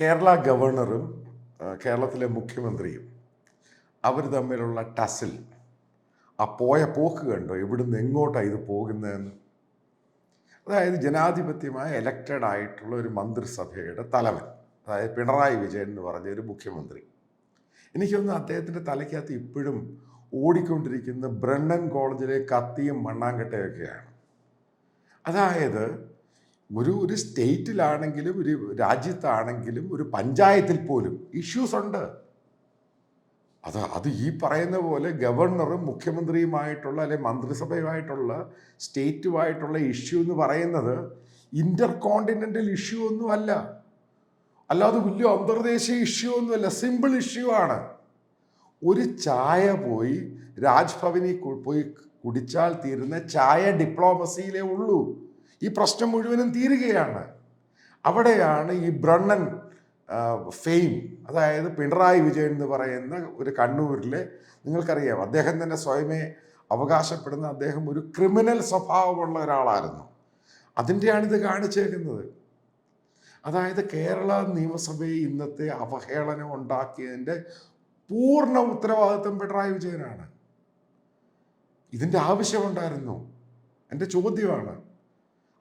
കേരള ഗവർണറും കേരളത്തിലെ മുഖ്യമന്ത്രിയും അവർ തമ്മിലുള്ള ടസിൽ ആ പോയ പോക്ക് കണ്ടോ? ഇവിടുന്ന് എങ്ങോട്ടാണ് ഇത് പോകുന്നതെന്ന്? അതായത് ജനാധിപത്യമായ എലക്റ്റഡ് ആയിട്ടുള്ള ഒരു മന്ത്രിസഭയുടെ തലവൻ അതായത് പിണറായി വിജയൻ എന്ന് പറഞ്ഞ ഒരു മുഖ്യമന്ത്രി. എനിക്കൊന്ന് അദ്ദേഹത്തിന്റെ തലയ്ക്കകത്ത് ഇപ്പോഴും ഓടിക്കൊണ്ടിരിക്കുന്ന ബ്രണ്ണൻ കോളേജിലെ കത്തിയും മണ്ണാങ്കട്ടയൊക്കെയാണ്. അതായത് ഒരു ഒരു സ്റ്റേറ്റിലാണെങ്കിലും ഒരു രാജ്യത്താണെങ്കിലും ഒരു പഞ്ചായത്തിൽ പോലും ഇഷ്യൂസ് ഉണ്ട്. അത് അത് ഈ പറയുന്ന പോലെ ഗവർണറും മുഖ്യമന്ത്രിയുമായിട്ടുള്ള അല്ലെ മന്ത്രിസഭയുമായിട്ടുള്ള സ്റ്റേറ്റുമായിട്ടുള്ള ഇഷ്യൂ എന്ന് പറയുന്നത് ഇന്റർ കോണ്ടിനെന്റൽ ഇഷ്യൂ ഒന്നും അല്ല. അല്ലാതെ വലിയ അന്തർദേശീയ ഇഷ്യൂ ഒന്നുമല്ല സിമ്പിൾ ഇഷ്യൂ ആണ്. ഒരു ചായ പോയി രാജ്ഭവനിൽ പോയി കുടിച്ചാൽ തീരുന്ന ചായ ഡിപ്ലോമസിയിലേ ഉള്ളൂ. ഈ പ്രശ്നം മുഴുവനും തീരുകയാണ്. അവിടെയാണ് ഈ ബ്രണ്ണൻ ഫെയിം അതായത് പിണറായി വിജയൻ എന്ന് പറയുന്ന ഒരു കണ്ണൂരിലെ നിങ്ങൾക്കറിയാം അദ്ദേഹം തന്നെ സ്വയമേ അവകാശപ്പെടുന്ന അദ്ദേഹം ഒരു ക്രിമിനൽ സ്വഭാവമുള്ള ഒരാളായിരുന്നു. അതിന്റെയാണ് ഇത് കാണിച്ചേക്കുന്നത്. അതായത് കേരള നിയമസഭയെ ഇന്നത്തെ അവഹേളനം ഉണ്ടാക്കിയതിന്റെ പൂർണ ഉത്തരവാദിത്വം പിണറായി വിജയനാണ്. ഇതിന്റെ ആവശ്യമുണ്ടായിരുന്നു. എന്റെ ചോദ്യമാണ്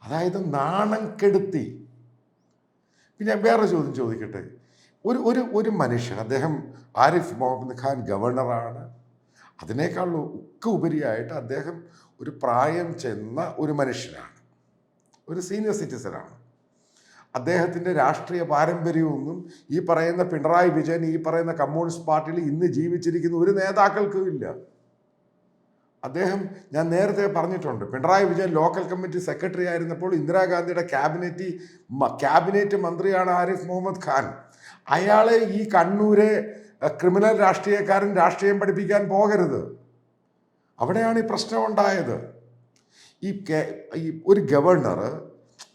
അതായത് നാണം കെടുത്തി. പിന്നെ വേറെ ചോദ്യം ചോദിക്കട്ടെ. ഒരു ഒരു ഒരു മനുഷ്യൻ അദ്ദേഹം ആരിഫ് മുഹമ്മദ് ഖാൻ ഗവർണറാണ് അതിനേക്കാൾ ഒക്കെ ഉപരിയായിട്ട് അദ്ദേഹം ഒരു പ്രായം ചെന്ന ഒരു മനുഷ്യനാണ്. ഒരു സീനിയർ സിറ്റിസനാണ് അദ്ദേഹത്തിന്റെ രാഷ്ട്രീയ പാരമ്പര്യമൊന്നും ഈ പറയുന്ന പിണറായി വിജയൻ ഈ പറയുന്ന കമ്മ്യൂണിസ്റ്റ് പാർട്ടിയിൽ ഇന്ന് ജീവിച്ചിരിക്കുന്ന ഒരു നേതാക്കൾക്കും ഇല്ല. അദ്ദേഹം ഞാൻ നേരത്തെ പറഞ്ഞിട്ടുണ്ട് Pinarayi Vijayan local committee secretary ആയിരുന്നപ്പോൾ ഇന്ദിരാഗാന്ധിയുടെ ക്യാബിനറ്റ് ക്യാബിനറ്റ് മന്ത്രിയാണ് ആരിഫ് മുഹമ്മദ് ഖാൻ. അയാളെ ഈ കണ്ണൂരെ ക്രിമിനൽ രാഷ്ട്രീയക്കാരൻ രാഷ്ട്രീയം പഠിപ്പിക്കാൻ പോകരുത്. അവിടെയാണ് ഈ പ്രശ്നം ഉണ്ടായത്. ഈ ഒരു ഗവർണർ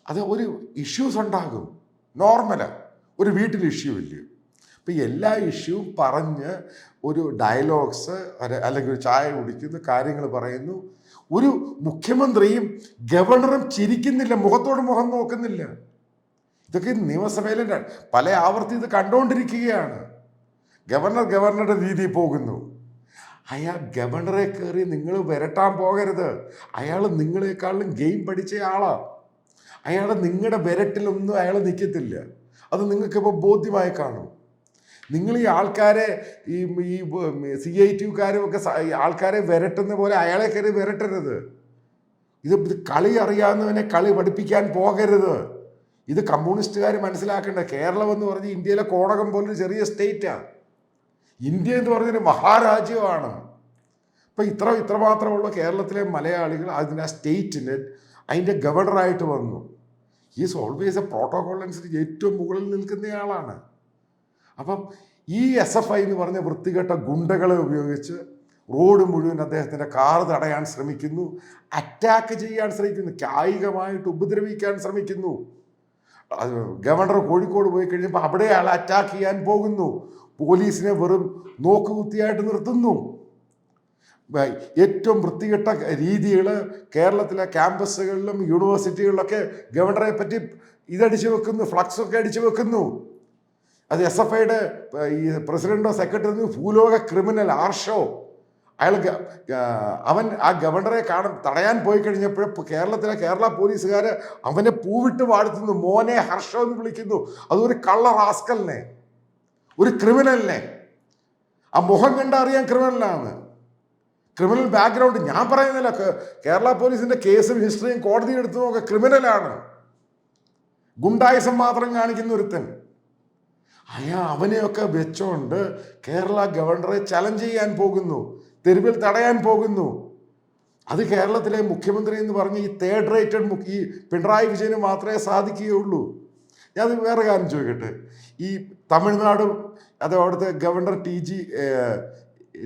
അത് ഒരു ഇഷ്യൂസ് ഉണ്ടാകും. നോർമൽ ഒരു വീട്ടിൽ ഇഷ്യൂ ഇല്ല. അപ്പം എല്ലാ ഇഷ്യൂവും പറഞ്ഞ് ഒരു ഡയലോഗ്സ് അല്ലെങ്കിൽ ഒരു ചായ കുടിക്കുന്ന കാര്യങ്ങൾ പറയുന്നു. ഒരു മുഖ്യമന്ത്രിയും ഗവർണറും ചിരിക്കുന്നില്ല മുഖത്തോട് മുഖം നോക്കുന്നില്ല. ഇതൊക്കെ നിയമസഭയിലെ പല ആവർത്തി ഇത് കണ്ടുകൊണ്ടിരിക്കുകയാണ് ഗവർണർ ഗവർണറുടെ രീതിയിൽ പോകുന്നു. അയാൾ ഗവർണറെ കയറി നിങ്ങൾ വരട്ടാൻ പോകരുത്. അയാൾ നിങ്ങളെക്കാളും ഗെയിം പഠിച്ച ആളാ. അയാൾ നിങ്ങളുടെ വിരട്ടിലൊന്നും അയാൾ നിൽക്കത്തില്ല. അത് നിങ്ങൾക്കിപ്പോൾ ബോധ്യമായി കാണും. നിങ്ങൾ ഈ ആൾക്കാരെ ഈ ഈ സി ഐ ടിക്കാരും ഒക്കെ ആൾക്കാരെ വരട്ടുന്ന പോലെ അയാളെ കയറി വരട്ടരുത്. ഇത് കളി അറിയാവുന്നവനെ കളി പഠിപ്പിക്കാൻ പോകരുത്. ഇത് കമ്മ്യൂണിസ്റ്റുകാർ മനസ്സിലാക്കേണ്ട കേരളം എന്ന് പറഞ്ഞ് ഇന്ത്യയിലെ കോടകം പോലൊരു ചെറിയ സ്റ്റേറ്റാണ് ഇന്ത്യ എന്ന് പറഞ്ഞൊരു മഹാരാജ്യമാണ്. അപ്പം ഇത്ര ഇത്രമാത്രമുള്ള കേരളത്തിലെ മലയാളികൾ അതിന്റെ ആ സ്റ്റേറ്റിന് അതിന്റെ ഗവർണറായിട്ട് വന്നു. ഈസ് ഓൾവേസ് എ പ്രോട്ടോകോൾ അനുസരിച്ച് ഏറ്റവും മുകളിൽ നിൽക്കുന്നയാളാണ് അപ്പം ഈ എസ് എഫ് ഐ എന്ന് പറഞ്ഞ വൃത്തികെട്ട ഗുണ്ടകളെ ഉപയോഗിച്ച് റോഡ് മുഴുവൻ അദ്ദേഹത്തിന്റെ കാർ തടയാൻ ശ്രമിക്കുന്നു അറ്റാക്ക് ചെയ്യാൻ ശ്രമിക്കുന്നു കായികമായിട്ട് ഉപദ്രവിക്കാൻ ശ്രമിക്കുന്നു. ഗവർണർ കോഴിക്കോട് പോയി കഴിഞ്ഞപ്പോൾ അവിടെ അയാൾ അറ്റാക്ക് ചെയ്യാൻ പോകുന്നു. പോലീസിനെ വെറും നോക്കുകുത്തിയായിട്ട് നിർത്തുന്നു. ഏറ്റവും വൃത്തികെട്ട രീതികൾ കേരളത്തിലെ ക്യാമ്പസുകളിലും യൂണിവേഴ്സിറ്റികളിലൊക്കെ ഗവർണറെ പറ്റി ഇതടിച്ചു വെക്കുന്നു ഫ്ലക്സൊക്കെ അടിച്ചു വെക്കുന്നു. അത് എസ് എഫ് ഐയുടെ ഈ പ്രസിഡന്റോ സെക്രട്ടറി ഭൂലോക ക്രിമിനൽ ആർഷോ. അയാൾ അവൻ ആ ഗവർണറെ കാണാൻ തടയാൻ പോയി കഴിഞ്ഞപ്പോൾ കേരളത്തിലെ കേരള പോലീസുകാർ അവനെ പൂവിട്ട് വാഴ്ത്തുന്നു. മോനെ ഹർഷോ എന്ന് വിളിക്കുന്നു. അതൊരു കള്ള റാസ്കലിനെ. ഒരു ക്രിമിനലിനെ. ആ മുഖം കണ്ടറിയാൻ ക്രിമിനലാണ്. ക്രിമിനൽ ബാക്ക്ഗ്രൗണ്ട് ഞാൻ പറയുന്നില്ല. കേരള പോലീസിന്റെ കേസും ഹിസ്റ്ററിയും കോടതിയിൽ എടുത്തു നോക്കുക ക്രിമിനലാണ്. ഗുണ്ടായുസം മാത്രം കാണിക്കുന്ന ഒരുത്തൻ. അയാ അവനെയൊക്കെ വെച്ചോണ്ട് കേരള ഗവർണറെ ചലഞ്ച് ചെയ്യാൻ പോകുന്നു തെരുവിൽ തടയാൻ പോകുന്നു. അത് കേരളത്തിലെ മുഖ്യമന്ത്രി എന്ന് പറഞ്ഞ് ഈ തേർഡ് റേറ്റഡ് ഈ പിണറായി വിജയന് മാത്രമേ സാധിക്കുകയുള്ളൂ. ഞാൻ വേറെ കാര്യം ചോദിക്കട്ടെ. ഈ തമിഴ്നാട് അത് അവിടുത്തെ ഗവർണർ ടി ജി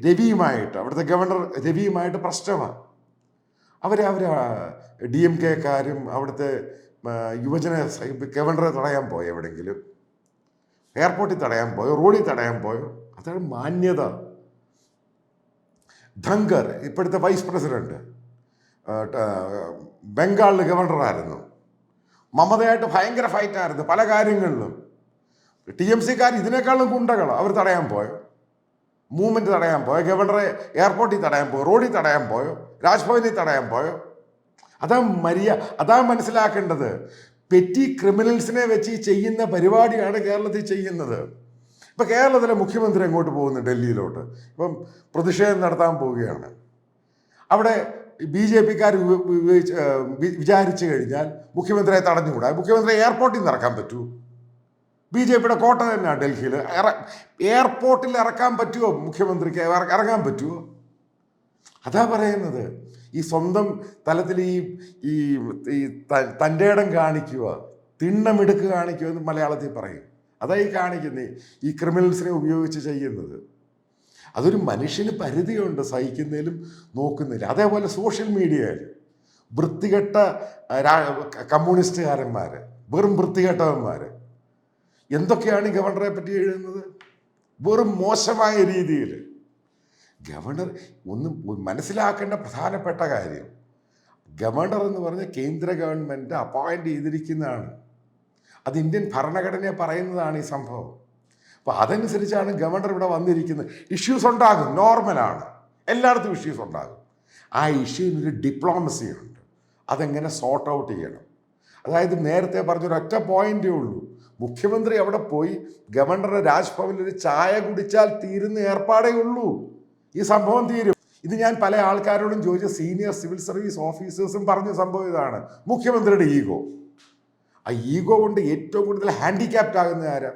രവിയുമായിട്ട് അവിടുത്തെ ഗവർണർ രവിയുമായിട്ട് പ്രശ്നമാണ് അവരെ അവർ ഡി എം കെക്കാരും അവിടുത്തെ യുവജന ഗവർണറെ തടയാൻ പോയി എവിടെയെങ്കിലും? എയർപോർട്ടിൽ തടയാൻ പോയോ? റോഡിൽ തടയാൻ പോയോ? അതാണ് മാന്യത. ധങ്കർ ഇപ്പോഴത്തെ വൈസ് പ്രസിഡന്റ് ബംഗാളിൽ ഗവർണറായിരുന്നു മമതയായിട്ട് ഭയങ്കര ഫൈറ്റായിരുന്നു പല കാര്യങ്ങളിലും. ടി എം സിക്കാർ ഇതിനേക്കാളും ഗുണ്ടകളോ. അവർ തടയാൻ പോയോ? മൂവ്മെന്റ് തടയാൻ പോയോ? ഗവർണറെ എയർപോർട്ടിൽ തടയാൻ പോയോ? റോഡിൽ തടയാൻ പോയോ? രാജ്ഭവനിൽ തടയാൻ പോയോ? അതാ മര്യ അതാ മനസ്സിലാക്കേണ്ടത്. പെറ്റി ക്രിമിനൽസിനെ വെച്ച് ചെയ്യുന്ന പരിപാടിയാണ് കേരളത്തിൽ ചെയ്യുന്നത്. ഇപ്പൊ കേരളത്തിലെ മുഖ്യമന്ത്രി അങ്ങോട്ട് പോകുന്നു? ഡൽഹിയിലോട്ട്. ഇപ്പം പ്രതിഷേധം നടത്താൻ പോവുകയാണ്. അവിടെ ബി ജെ പിക്കാർ വിചാരിച്ചു കഴിഞ്ഞാൽ മുഖ്യമന്ത്രിയെ തടഞ്ഞുകൂടാ. മുഖ്യമന്ത്രി എയർപോർട്ടിൽ നിന്ന് ഇറക്കാൻ പറ്റൂ. ബി ജെ പിയുടെ കോട്ട തന്നെയാണ് ഡൽഹിയിൽ എയർപോർട്ടിൽ ഇറക്കാൻ പറ്റുമോ മുഖ്യമന്ത്രിക്ക് ഇറ- ഇറങ്ങാൻ പറ്റുമോ അതാ പറയുന്നത്. ഈ സ്വന്തം തലത്തിൽ ഈ ഈ തന്റെ ഇടം കാണിക്കുക തിണ്ണമെടുക്ക് കാണിക്കുക എന്ന് മലയാളത്തിൽ പറയും. അതാ ഈ കാണിക്കുന്നത് ഈ ക്രിമിനൽസിനെ ഉപയോഗിച്ച് ചെയ്യുന്നത്. അതൊരു മനുഷ്യന് പരിധിയുണ്ട് സഹിക്കുന്നതിലും നോക്കുന്നതിലും. അതേപോലെ സോഷ്യൽ മീഡിയയിൽ വൃത്തികെട്ട കമ്മ്യൂണിസ്റ്റുകാരന്മാർ വെറും വൃത്തികെട്ടവന്മാർ എന്തൊക്കെയാണ് ഗവർണറെ പറ്റി എഴുതുന്നത്? വെറും മോശമായ രീതിയിൽ. ഗവർണർ ഒന്നും മനസ്സിലാക്കേണ്ട പ്രധാനപ്പെട്ട കാര്യം. ഗവർണർ എന്ന് പറഞ്ഞ കേന്ദ്ര ഗവൺമെന്റ് അപ്പോയിന്റ് ചെയ്തിരിക്കുന്നതാണ്. അത് ഇന്ത്യൻ ഭരണഘടനയെ പറയുന്നതാണ് ഈ സംഭവം. അപ്പോൾ അതനുസരിച്ചാണ് ഗവർണർ ഇവിടെ വന്നിരിക്കുന്നത്. ഇഷ്യൂസ് ഉണ്ടാകും. നോർമലാണ് എല്ലായിടത്തും ഇഷ്യൂസ് ഉണ്ടാകും. ആ ഇഷ്യൂവിനൊരു ഡിപ്ലോമസി ഉണ്ട്. അതെങ്ങനെ സോർട്ട് ഔട്ട് ചെയ്യണം? അതായത് നേരത്തെ പറഞ്ഞൊരു ഒറ്റ പോയിന്റേ ഉള്ളൂ. മുഖ്യമന്ത്രി അവിടെ പോയി ഗവർണറുടെ രാജ്ഭവനിൽ ഒരു ചായ കുടിച്ചാൽ തീരുന്ന ഏർപ്പാടേ ഉള്ളൂ. ഈ സംഭവം തീരും. ഇത് ഞാൻ പല ആൾക്കാരോടും ചോദിച്ച സീനിയർ സിവിൽ സർവീസ് ഓഫീസേഴ്സും പറഞ്ഞ സംഭവം ഇതാണ്. മുഖ്യമന്ത്രിയുടെ ഈഗോ. ആ ഈഗോ കൊണ്ട് ഏറ്റവും കൂടുതൽ ഹാൻഡിക്യാപ്റ്റ് ആകുന്ന ആരാ?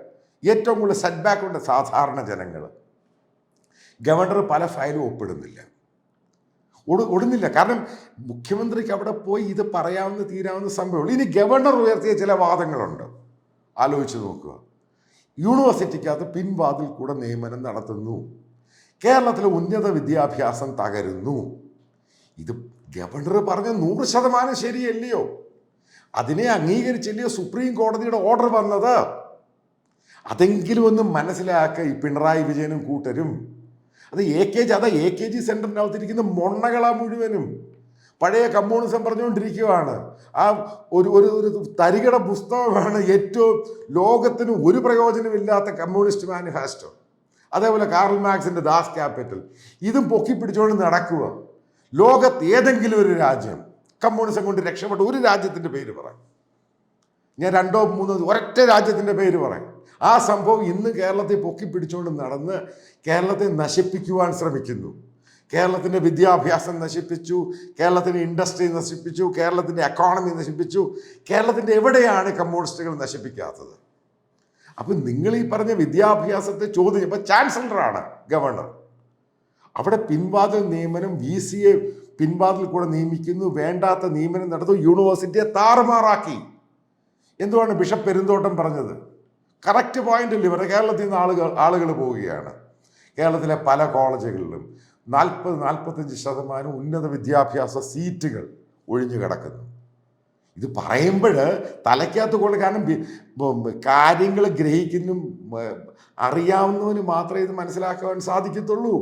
ഏറ്റവും കൂടുതൽ സെറ്റ് ബാക്ക് ഉണ്ട് സാധാരണ ജനങ്ങൾ ഗവർണർ പല ഫയലും ഒപ്പിടുന്നില്ല. ഒടു ഒടുന്നില്ല. കാരണം മുഖ്യമന്ത്രിക്ക് അവിടെ പോയി ഇത് പറയാവുന്ന തീരാവുന്ന സംഭവമുള്ളൂ. ഇനി ഗവർണർ ഉയർത്തിയ ചില വാദങ്ങളുണ്ട്. ആലോചിച്ച് നോക്കുക. യൂണിവേഴ്സിറ്റിക്കകത്ത് പിൻവാതിൽ കൂടെ നിയമനം നടത്തുന്നു. കേരളത്തിലെ ഉന്നത വിദ്യാഭ്യാസം തകരുന്നു. ഇത് ഗവർണർ പറഞ്ഞ നൂറ് ശതമാനം ശരിയല്ലയോ? അതിനെ അംഗീകരിച്ചില്ലയോ സുപ്രീം കോടതിയുടെ ഓർഡർ വന്നത്? അതെങ്കിലും ഒന്ന് മനസ്സിലാക്കുക ഈ പിണറായി വിജയനും കൂട്ടരും. അത് എ കെ ജി അതാ എ കെ ജി സെന്ററിനകത്തിരിക്കുന്ന മൊണ്ണകളാ മുഴുവനും. പഴയ കമ്മ്യൂണിസം പറഞ്ഞുകൊണ്ടിരിക്കുകയാണ് ആ ഒരു ഒരു ഒരു തരികട പുസ്തകമാണ് ഏറ്റവും ലോകത്തിന് ഒരു പ്രയോജനമില്ലാത്ത കമ്മ്യൂണിസ്റ്റ് മാനിഫെസ്റ്റോ. അതേപോലെ കാർൽ മാർക്സിന്റെ ദാസ് ക്യാപിറ്റൽ. ഇതും പൊക്കി പിടിച്ചുകൊണ്ട് നടക്കുക. ലോകത്ത് ഏതെങ്കിലും ഒരു രാജ്യം കമ്മ്യൂണിസം കൊണ്ട് രക്ഷപ്പെട്ട ഒരു രാജ്യത്തിന്റെ പേര് പറയാം ഞാൻ രണ്ടോ മൂന്നോ ഒരൊറ്റ രാജ്യത്തിന്റെ പേര് പറയാം ആ സംഭവം ഇന്ന് കേരളത്തെ പൊക്കി പിടിച്ചുകൊണ്ട് നടന്ന് കേരളത്തെ നശിപ്പിക്കുവാൻ ശ്രമിക്കുന്നു. കേരളത്തിന്റെ വിദ്യാഭ്യാസം നശിപ്പിച്ചു കേരളത്തിന്റെ ഇൻഡസ്ട്രി നശിപ്പിച്ചു കേരളത്തിന്റെ എക്കോണമി നശിപ്പിച്ചു കേരളത്തിന്റെ എവിടെയാണ് കമ്മ്യൂണിസ്റ്റുകൾ നശിപ്പിക്കാത്തത്? അപ്പം നിങ്ങൾ ഈ പറഞ്ഞ വിദ്യാഭ്യാസത്തെ ചോദ്യം ഇപ്പം ചാൻസലറാണ് ഗവർണർ. അവിടെ പിൻവാതിൽ നിയമനം വി സിയെ പിൻവാതിൽ കൂടെ നിയമിക്കുന്നു വേണ്ടാത്ത നിയമനം നടത്തും യൂണിവേഴ്സിറ്റിയെ താറുമാറാക്കി. എന്തുവാണ് ബിഷപ്പ് പെരുന്തോട്ടം പറഞ്ഞത്? കറക്റ്റ് പോയിന്റിൽ ഇവിടെ കേരളത്തിൽ നിന്ന് ആളുകൾ ആളുകൾ പോവുകയാണ്. കേരളത്തിലെ പല കോളേജുകളിലും നാൽപ്പത് നാൽപ്പത്തഞ്ച് ശതമാനം ഉന്നത വിദ്യാഭ്യാസ സീറ്റുകൾ ഒഴിഞ്ഞു കിടക്കുന്നു. ഇത് പറയുമ്പോൾ തലയ്ക്കകത്ത് കൊണ്ട് കാരണം കാര്യങ്ങൾ ഗ്രഹിക്കുന്നു അറിയാവുന്നവന് മാത്രമേ ഇത് മനസ്സിലാക്കാൻ സാധിക്കത്തുള്ളൂ.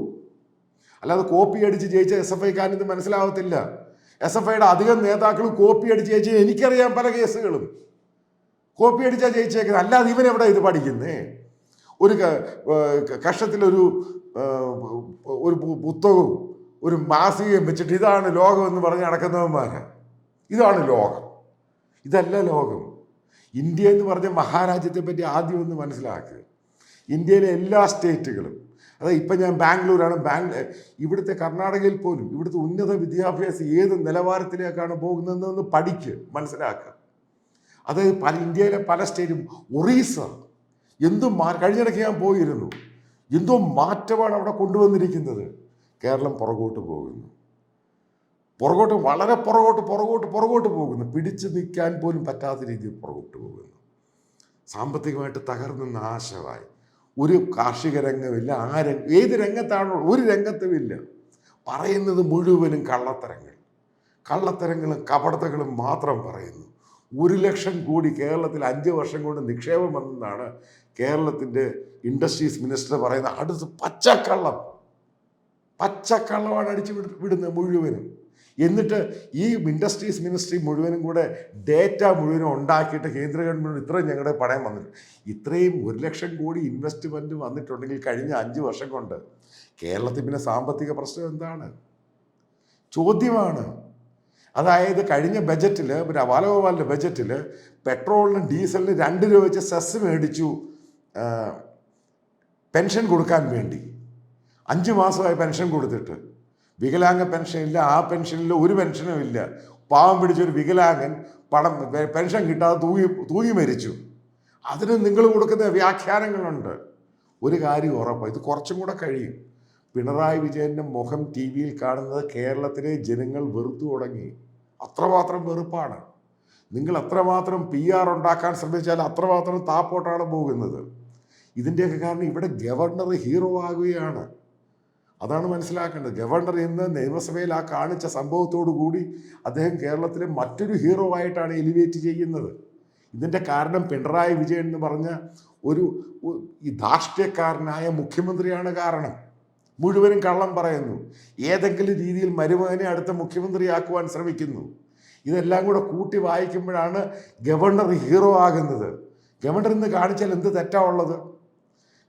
അല്ലാതെ കോപ്പി അടിച്ച് ജയിച്ച എസ് എഫ് ഐക്കാരൻ ഇത് മനസ്സിലാവത്തില്ല. എസ് എഫ് ഐയുടെ അധികം നേതാക്കൾ കോപ്പി അടിച്ച് ജയിച്ച എനിക്കറിയാം പല കേസുകളും. കോപ്പി അടിച്ചാൽ ജയിച്ചേക്കുന്നത്. അല്ലാതെ ഇവൻ എവിടെ ഇത് പഠിക്കുന്നേ? ഒരു കഷ്ടത്തിലൊരു ഒരു പുസ്തകവും ഒരു മാസികയും വെച്ചിട്ട് ഇതാണ് ലോകം എന്ന് പറഞ്ഞ് നടക്കുന്നവന്മാര്. ഇതാണ് ലോകം. ഇതല്ല ലോകം. ഇന്ത്യ എന്ന് പറഞ്ഞ മഹാരാജ്യത്തെ പറ്റി ആദ്യം ഒന്ന് മനസ്സിലാക്കുക ഇന്ത്യയിലെ എല്ലാ സ്റ്റേറ്റുകളും അതായത് ഇപ്പം ഞാൻ ബാംഗ്ലൂരാണ് ബാംഗ്ലൂർ ഇവിടുത്തെ കർണാടകയിൽ പോലും ഇവിടുത്തെ ഉന്നത വിദ്യാഭ്യാസം ഏത് നിലവാരത്തിലേക്കാണ് പോകുന്നതെന്ന് പഠിക്ക് മനസ്സിലാക്കുക അതായത് പല ഇന്ത്യയിലെ പല സ്റ്റേറ്റും ഒറീസ എന്തും മാ കഴിഞ്ഞിടയ്ക്ക് ഞാൻ പോയിരുന്നു. എന്തോ മാറ്റമാണ് അവിടെ കൊണ്ടുവന്നിരിക്കുന്നത്. കേരളം പുറകോട്ട് പോകുന്നു. പുറകോട്ട് വളരെ പുറകോട്ട് പുറകോട്ട് പുറകോട്ട് പോകുന്നു. പിടിച്ചു നിൽക്കാൻ പോലും പറ്റാത്ത രീതിയിൽ പുറകോട്ട് പോകുന്നു. സാമ്പത്തികമായിട്ട് തകർന്ന് നാശമായി. ഒരു കാർഷിക രംഗമില്ല ആ രംഗം ഏത് രംഗത്താണോ ഒരു രംഗത്തുമില്ല പറയുന്നത് മുഴുവനും കള്ളത്തരങ്ങൾ. കള്ളത്തരങ്ങളും കപടതകളും മാത്രം പറയുന്നു. ഒരു ലക്ഷം കോടി കേരളത്തിൽ അഞ്ച് വർഷം കൊണ്ട് നിക്ഷേപം വന്നതാണ് കേരളത്തിന്റെ ഇൻഡസ്ട്രീസ് മിനിസ്റ്റർ പറയുന്നത് അടുത്ത് പച്ചക്കള്ളം. പച്ചക്കള്ളമാണ് അടിച്ചു വിട- വിടുന്നത് മുഴുവനും. എന്നിട്ട് ഈ ഇൻഡസ്ട്രീസ് മിനിസ്ട്രി മുഴുവനും കൂടെ ഡേറ്റ മുഴുവനും ഉണ്ടാക്കിയിട്ട് കേന്ദ്ര ഗവൺമെന്റ് ഇത്രയും ഞങ്ങളുടെ പണയം വന്നിട്ടുണ്ട്. ഇത്രയും ഒരു ലക്ഷം കോടി ഇൻവെസ്റ്റ്മെന്റ് വന്നിട്ടുണ്ടെങ്കിൽ കഴിഞ്ഞ അഞ്ച് വർഷം കൊണ്ട് കേരളത്തിൽ പിന്നെ സാമ്പത്തിക പ്രശ്നം എന്താണ്? ചോദ്യമാണ്. അതായത് കഴിഞ്ഞ ബജറ്റിൽ പിന്നെ ബാലഗോപാലിന്റെ ബജറ്റിൽ പെട്രോളിനും ഡീസലിനും രണ്ട് രൂപ വെച്ച് സെസ് മേടിച്ചു പെൻഷൻ കൊടുക്കാൻ വേണ്ടി. അഞ്ച് മാസമായി പെൻഷൻ കൊടുത്തിട്ട്. വികലാംഗ പെൻഷൻ ഇല്ല ആ പെൻഷനിൽ ഒരു പെൻഷനും ഇല്ല. പാവം പിടിച്ചൊരു വികലാംഗൻ പണം പെൻഷൻ കിട്ടാതെ തൂങ്ങി തൂങ്ങി മരിച്ചു. അതിന് നിങ്ങൾ കൊടുക്കുന്ന വ്യാഖ്യാനങ്ങളുണ്ട്. ഒരു കാര്യം ഉറപ്പാണ് ഇത് കുറച്ചും കൂടെ കഴിയും. പിണറായി വിജയന്റെ മുഖം ടി വിയിൽ കാണുന്നത് കേരളത്തിലെ ജനങ്ങൾ വെറുത്തു തുടങ്ങി. അത്രമാത്രം വെറുപ്പാണ്. നിങ്ങൾ അത്രമാത്രം പി ആർ ഉണ്ടാക്കാൻ ശ്രമിച്ചാൽ അത്രമാത്രം താപ്പോട്ടാണ് പോകുന്നത്. ഇതിന്റെയൊക്കെ കാരണം ഇവിടെ ഗവർണർ ഹീറോ ആകുകയാണ്. അതാണ് മനസ്സിലാക്കേണ്ടത്. ഗവർണർ ഇന്ന് നിയമസഭയിൽ ആ കാണിച്ച സംഭവത്തോടു കൂടി അദ്ദേഹം കേരളത്തിലെ മറ്റൊരു ഹീറോ ആയിട്ടാണ് എലിവേറ്റ് ചെയ്യുന്നത്. ഇതിന്റെ കാരണം പിണറായി വിജയൻ എന്ന് പറഞ്ഞ ഒരു ഈ ധാർഷ്ട്യക്കാരനായ മുഖ്യമന്ത്രിയാണ് കാരണം. മുഴുവനും കള്ളം പറയുന്നു. ഏതെങ്കിലും രീതിയിൽ മരുമകനെ അടുത്ത മുഖ്യമന്ത്രിയാക്കുവാൻ ശ്രമിക്കുന്നു. ഇതെല്ലാം കൂടെ കൂട്ടി വായിക്കുമ്പോഴാണ് ഗവർണർ ഹീറോ ആകുന്നത്. ഗവർണർ ഇന്ന് കാണിച്ചാൽ എന്ത് തെറ്റാ ഉള്ളത്?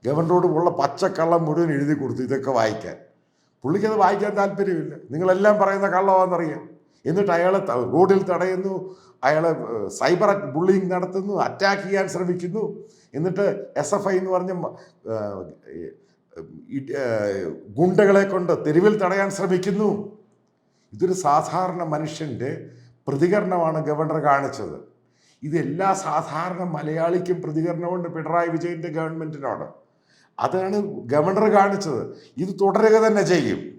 ഗവർണറോട് ഉള്ള പച്ചക്കള്ളം മുഴുവൻ എഴുതി കൊടുത്തു ഇതൊക്കെ വായിക്കാൻ. പുള്ളിക്കത് വായിക്കാൻ താല്പര്യമില്ല. നിങ്ങളെല്ലാം പറയുന്ന കള്ളമാണെന്നറിയാം. എന്നിട്ട് അയാളെ റോഡിൽ തടയുന്നു. അയാളെ സൈബർ ബുള്ളിങ് നടത്തുന്നു അറ്റാക്ക് ചെയ്യാൻ ശ്രമിക്കുന്നു. എന്നിട്ട് എസ് എഫ് ഐ എന്ന് പറഞ്ഞ ഗുണ്ടകളെ കൊണ്ട് തെരുവിൽ തടയാൻ ശ്രമിക്കുന്നു. ഇതൊരു സാധാരണ മനുഷ്യന്റെ പ്രതികരണമാണ് ഗവർണർ കാണിച്ചത്. ഇത് എല്ലാ സാധാരണ മലയാളിക്കും പ്രതികരണമുണ്ട് പിണറായി വിജയന്റെ ഗവൺമെന്റിനോട് അതാണ് ഗവർണർ കാണിച്ചത്. ഇത് തുടരുക തന്നെ ചെയ്യും.